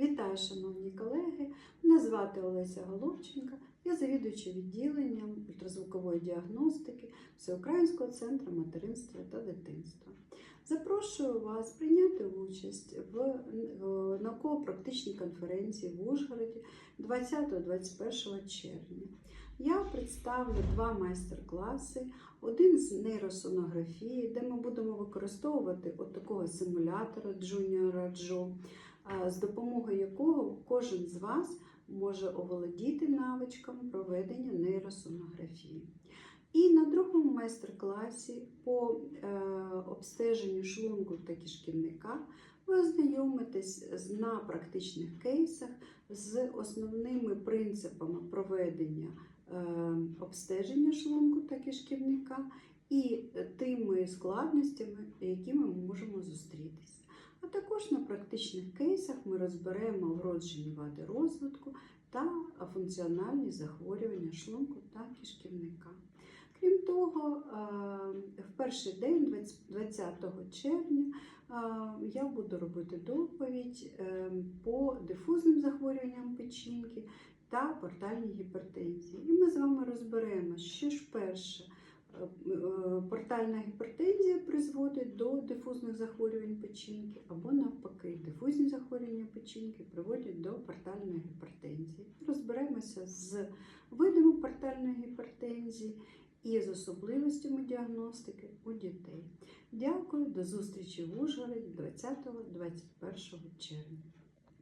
Вітаю, шановні колеги! Мене звати Олеся Головченка, я завідуюча відділенням ультразвукової діагностики Всеукраїнського центру материнства та дитинства. Запрошую вас прийняти участь в е, науково-практичній конференції в Ужгороді 20-21 червня. Я представлю два майстер-класи. Один з нейросонографії, де ми будемо використовувати от такого симулятора Junior Джо, з допомогою якого кожен з вас може оволодіти навичком проведення нейросонографії. І на другому майстер-класі по е, обстеженню шлунку та кишківника ви ознайомитесь на практичних кейсах з основними принципами проведення е, обстеження шлунку та кишківника і тими складностями, якими ми можемо зустрітися. Також на практичних кейсах ми розберемо вроджені вади розвитку та функціональні захворювання шлунку та кишківника. Крім того, е, в перший день, 20 червня, е, я буду робити доповідь е, по дифузним захворюванням печінки та портальній гіпертензії. І ми з вами розберемо, що ж перше. Портальна гіпертензія призводить до дифузних захворювань печінки, або навпаки, дифузні захворювання печінки приводять до портальної гіпертензії. Розберемося з видами портальної гіпертензії і з особливостями діагностики у дітей. Дякую, до зустрічі в Ужгороді 20-21 червня.